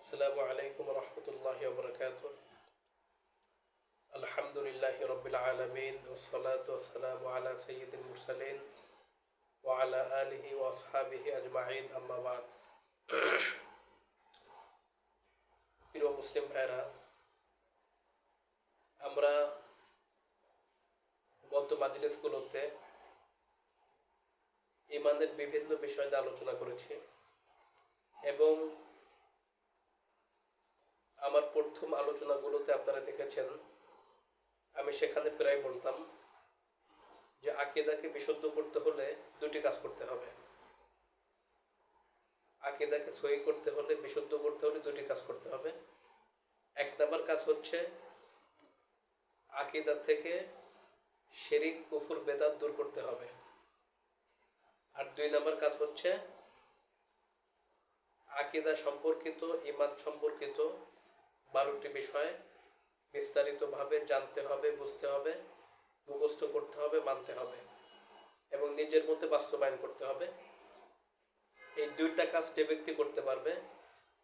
আসসালামু আলাইকুম রহমতুল্লাহ বরকাত আলহামদুলিল্লাহ রবিল আলমিন ওসলাত ওসালাম আলা সঈদ মুরসালিন ওয়ালা আলহি ওয়াসহাবিহি আজমাইন আম্মাবাদ প্রিয় মুসলিম ভাইরা আমরা গত মাজলিসগুলোতে ইমানের বিভিন্ন বিষয় নিয়ে আলোচনা করেছি এবং আমার প্রথম আলোচনাগুলোতে আপনারা দেখেছেন, আমি সেখানে প্রায় বলতাম যে আকিদাকে বিশুদ্ধ করতে হলে দুটি কাজ করতে হবে। আকিদাকে সহি করতে হলে, বিশুদ্ধ করতে হলে দুটি কাজ করতে হবে। এক নম্বর কাজ হচ্ছে আকিদা থেকে শেরিক, কুফুর, বেদাত দূর করতে হবে। আর দুই নম্বর কাজ হচ্ছে আকিদা সম্পর্কিত ইমান সম্পর্কিত বারোটি বিষয় বিস্তারিতভাবে জানতে হবে, বুঝতে হবে, মুখস্থ করতে হবে, মানতে হবে এবং নিজের মধ্যে বাস্তবায়ন করতে হবে। এই দুইটা কাজ যে ব্যক্তি করতে পারবে,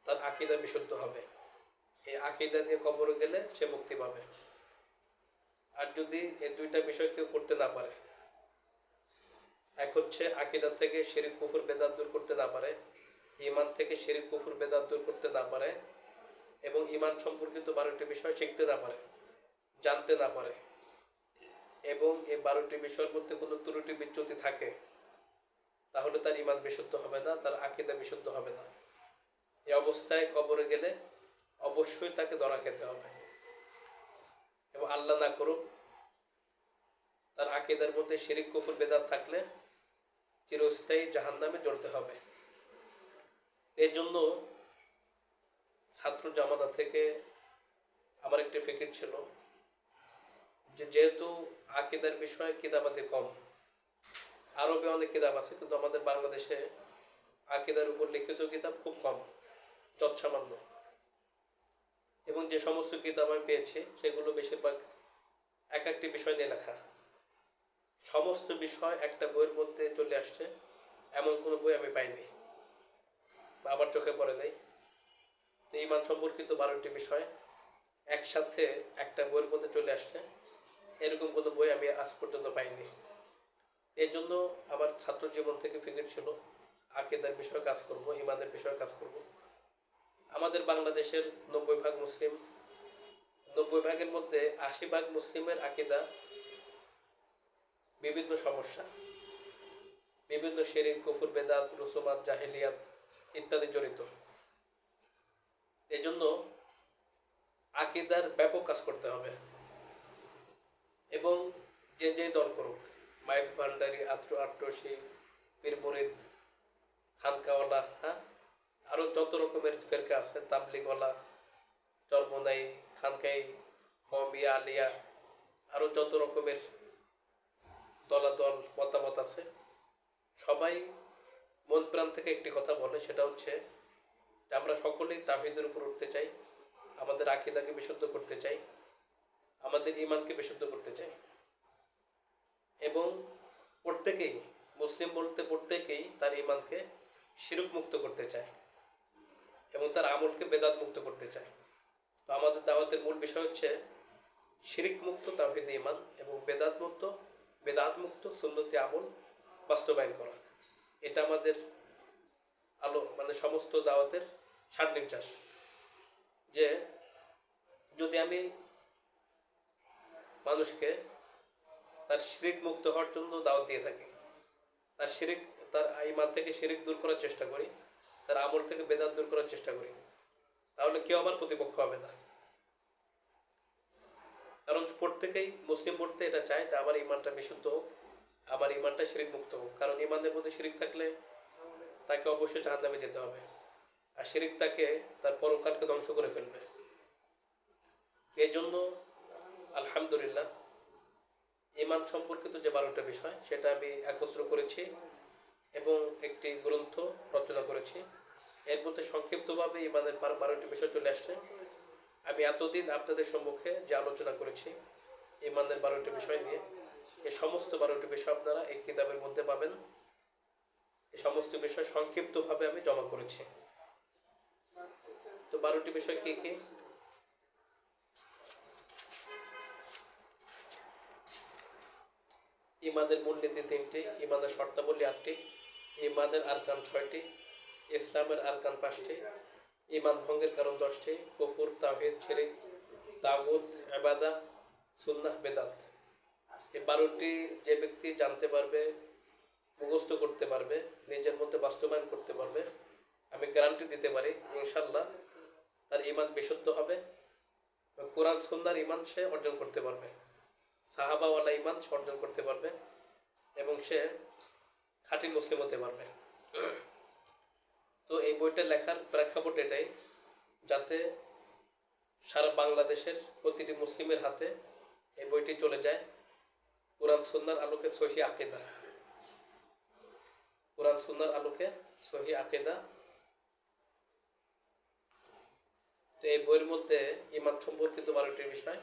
তার আকিদা বিশুদ্ধ হবে। এই আকিদা নিয়ে কবরে গেলে সে মুক্তি পাবে। আর যদি এই দুইটা বিষয় কেউ করতে না পারে, এক হচ্ছে আকিদা থেকে শিরিক, কুফুর, বেদাত দূর করতে না পারে ইমান থেকে শিরিক, কুফুর, বেদাত দূর করতে না পারে এবং ইমান সম্পর্কিত বারোটি বিষয় শিখতে না পারে, জানতে না পারে। এবং এই বারোটি বিষয়ের মধ্যে কোনো ত্রুটি বিচ্যুতি থাকে, তাহলে তার ইমান বিশুদ্ধ হবে না, তার আকিদা বিশুদ্ধ হবে না। এই অবস্থায় কবরে গেলে অবশ্যই তাকে ধরা খেতে হবে। এবং আল্লাহ না করুক, তার আকিদার মধ্যে শিরিক, কুফুর, বেদাত থাকলে চিরস্থায়ী জাহান নামে জ্বলতে হবে। এই জন্য ছাত্র জামানা থেকে আমার একটি ফিকির ছিল যে যেহেতু আকিদার বিষয়ে কিতাবাতে কম, আরবে অনেক কিতাব আছে, কিন্তু আমাদের বাংলাদেশে আকিদার উপর লিখিত কিতাব খুব কম, যৎসামান্য। এবং যে সমস্ত কিতাব আমি পেয়েছি, সেগুলো বেশিরভাগ এক একটি বিষয় নিয়ে লেখা। সমস্ত বিষয় একটা বইয়ের মধ্যে চলে আসছে, এমন কোনো বই আমি পাইনি বা আমার চোখে পড়ে নাই। ইমান সম্পর্কিত বারোটি বিষয় একসাথে একটা বইয়ের মধ্যে চলে আসছে। এরকম কোনো বই আমি আজ পর্যন্ত পাইনি। এই জন্য আমার ছাত্র জীবন থেকে ফিকির ছিল, আকিদার বিষয়ে কাজ করব, ইমানের বিষয়ে কাজ করব। আমাদের বাংলাদেশের নব্বই ভাগ মুসলিম, নব্বই ভাগের মধ্যে আশি ভাগ মুসলিমের আকিদা বিভিন্ন সমস্যা। বিভিন্ন শেরিক, কুফুর, বেদাত, রুসুমাত, জাহেলিয়াত ইত্যাদি জড়িত। এই জন্য আকিদার ব্যাপক কাজ করতে হবে। এবং যে যে দল করুক মাইজ ভান্ডারি, আত্র আট্রসি, পীর মুরিদ, খানকাওয়ালা হ্যাঁ? আরও যত রকমের ফেরকা আছে, তাবলিগওয়ালা, চরমনাই, খানকাই হমিয়া আলিয়া আরও যত রকমের দলাদল, মতামত আছে, সবাই মন প্রাণ থেকে একটি কথা বলে, সেটা হচ্ছে যে আমরা সকলেই তাহিদের উপর উঠতে চাই, আমাদের আকিদাকে বিশুদ্ধ করতে চাই, আমাদের ইমানকে বিশুদ্ধ করতে চাই। এবং প্রত্যেকেই, মুসলিম বলতে প্রত্যেকেই তার ইমানকে শিরুক মুক্ত করতে চায় এবং তার আমলকে বেদাত মুক্ত করতে চায়। তো আমাদের দাওয়াতের মূল বিষয় হচ্ছে শিরিক মুক্ত তাহিদ ইমান এবং বেদাত মুক্ত বেদাত মুক্ত সুন্নতি আমল বাস্তবায়ন করা। এটা আমাদের আলো মানে সমস্ত দাওয়াতের সার নির্যাস যে যদি আমি মানুষকে তার শিরিক মুক্ত হওয়ার জন্য দাওয়াত দিয়ে থাকি, তার শিরিক, তার ইমান থেকে শিরিক দূর করার চেষ্টা করি, তার আমল থেকে বেদাত দূর করার চেষ্টা করি, তাহলে কেউ আমার প্রতিপক্ষ হবে না। কারণ প্রত্যেকেই মুসলিম বলতে এটা চায় যে আমার ইমানটা বিশুদ্ধ হোক, আমার ইমানটা শিরিক মুক্ত হোক। কারণ ইমানের মধ্যে শিরিক থাকলে তাকে অবশ্যই জাহান নামে যেতে হবে। আর শিরিক তাকে তার পরকালকে ধ্বংস করে ফেলবে। এই জন্য আলহামদুলিল্লাহ ইমান সম্পর্কিত যে বারোটা বিষয়, সেটা আমি একত্র করেছি এবং একটি গ্রন্থ রচনা করেছি। এর মধ্যে সংক্ষিপ্তভাবে ইমানের বার- বারোটি বিষয় চলে আসছে। আমি এতদিন আপনাদের সম্মুখে যে আলোচনা করেছি ইমানের বারোটি বিষয় নিয়ে এই সমস্ত বারোটি বিষয় আপনারা এই কিতাবের মধ্যে পাবেন। সমস্ত বিষয় সংক্ষিপ্তভাবে আমি জমা করেছি। তো বারোটি বিষয় কি কি? ইমাদের মূলনীতি তিনটি, ইমাদের শর্তাবলী আটটি, ইমাদের আরকান ছয়টি, ইসলামের আরকান পাঁচটি, ইমান ভঙ্গের কারণ দশটি, কফুর তাহিদ ছেড়ে তাগুত এবাদা সুন্নাহ, বেদাত। এই বারোটি যে ব্যক্তি জানতে পারবে মুখস্থ করতে পারবে, নিজের মধ্যে বাস্তবায়ন করতে পারবে। আমি গ্যারান্টি দিতে পারি ইনশাল্লাহ তার ইমান বিশুদ্ধ হবে। কোরআন সুন্নার ইমান সে অর্জন করতে পারবে। সাহাবাওয়ালা ইমান সে অর্জন করতে পারবে এবং সে খাঁটি মুসলিম হতে পারবে। তো এই বইটা লেখার প্রেক্ষাপট এটাই, যাতে সারা বাংলাদেশের প্রতিটি মুসলিমের হাতে এই বইটি চলে যায়। কোরআন সুন্নার আলোকে সহি আকিদা। কোরআন সুন্নার আলোকে সহি আকিদা। তো এই বইয়ের মধ্যে ইমান সম্পর্কিত বারোটি বিষয়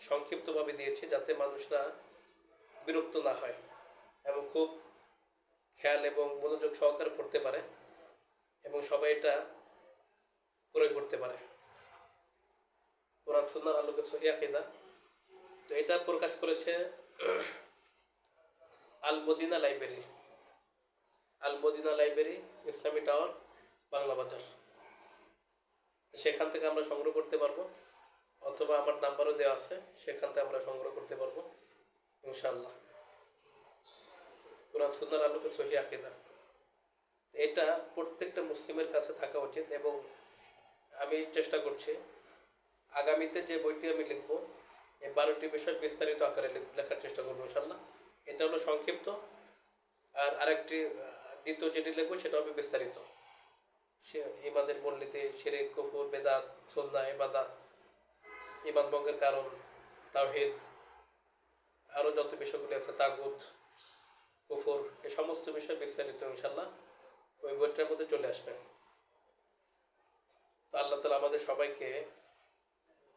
সংক্ষিপ্তভাবে দিয়েছি যাতে মানুষরা বিরক্ত না হয় এবং খুব খেয়াল এবং মনোযোগ সহকারে পড়তে পারে এবং সবাই এটা প্রয়োগ করতে পারে। কোরআন সুন্নার আলোকে সহি আকিদা। তো এটা প্রকাশ করেছে Al Madina library. Al Madina library, Islami tower, Bangla Bazar. সেখান থেকে আমরা সংগ্রহ করতে পারব, অথবা আমার নাম্বারও দেওয়া আছে, সেখান থেকে আমরা সংগ্রহ করতে পারব ইনশাল্লাহ কোরআন সুন্নার আলোকে সহি আকিদা। এটা প্রত্যেকটা মুসলিমের কাছে থাকা উচিত এবং আমি চেষ্টা করছি, আগামীতে যে বইটি আমি লিখব, এই বারোটি বিষয় বিস্তারিত আকারে লিখ- লেখার চেষ্টা করব ইনশাল্লাহ এটা হলো সংক্ষিপ্ত, আর আরেকটি দ্বিতীয় যেটি লিখব সেটা হবে বিস্তারিত। সে ইমাদের মূলনীতি, শিরিক, কুফুর, বেদাত সন্না এবাদা ইমান ভঙ্গের কারণ, তাওহিদ আরও যত বিষয়গুলি আছে, তাগুত, কুফুর এই সমস্ত বিষয় বিস্তারিত ইনশাল্লাহ ওই বইটার মধ্যে চলে আসবে। তো আল্লাহ তালা আমাদের সবাইকে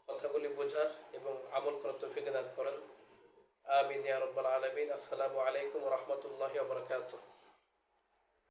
কথাগুলি বোঝার এবং আমল করার তৌফিক দান করেন। আমিন ইয়া আলামিন। আসসালামু আলাইকুম রাহমাতুল্লাহি ওয়া